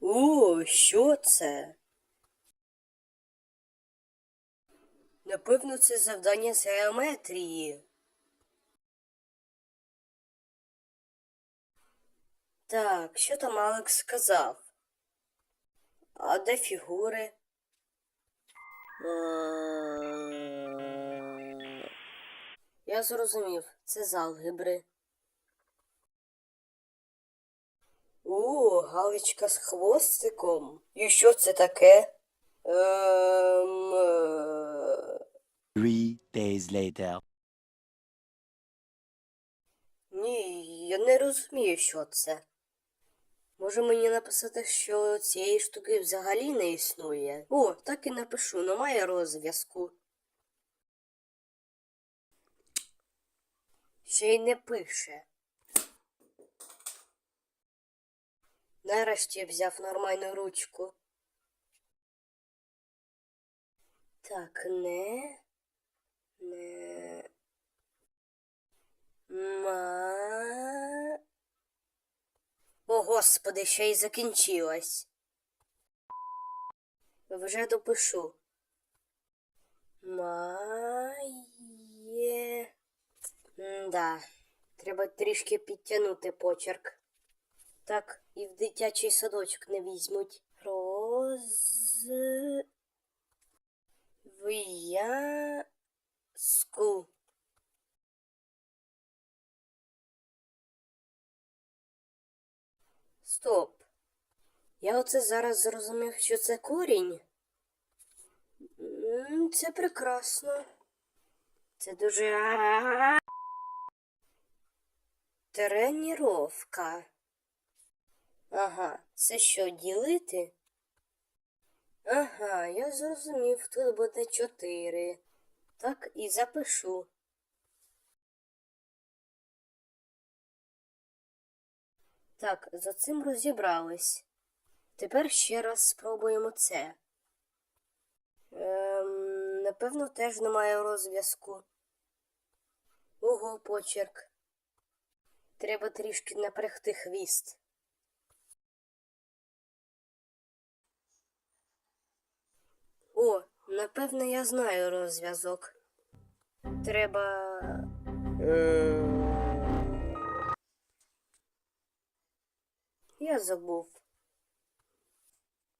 О, що це? Напевно, це завдання з геометрії. Так, що там Алекс сказав? А де фігури? Я зрозумів, це з алгебри. О, галочка з хвостиком. І що це таке? Ем... е, Three days later. Ні, я не розумію, що це. Може мені написати, що цієї штуки взагалі не існує? О, так і напишу, немає розв'язку. Ще й не пише. Нарешті взяв нормальну ручку. Так, не. Не. Ма. О, господи, ще й закінчилась. Вже допишу. Має. Да. Треба трішки підтягнути почерк. Так, і в дитячий садочок не візьмуть. Роз. В'язку. Стоп. Я оце зараз зрозумів, що це корінь. Це прекрасно. Це дуже. Треніровка. Ага, це що, ділити? Ага, я зрозумів, тут буде чотири. Так і запишу. Так, за цим розібрались. Тепер ще раз спробуємо це. Ем, напевно, теж немає розв'язку. Ого, почерк. Треба трішки напрягти хвіст. Напевно, я знаю розв'язок. Треба. Ем, Я забув.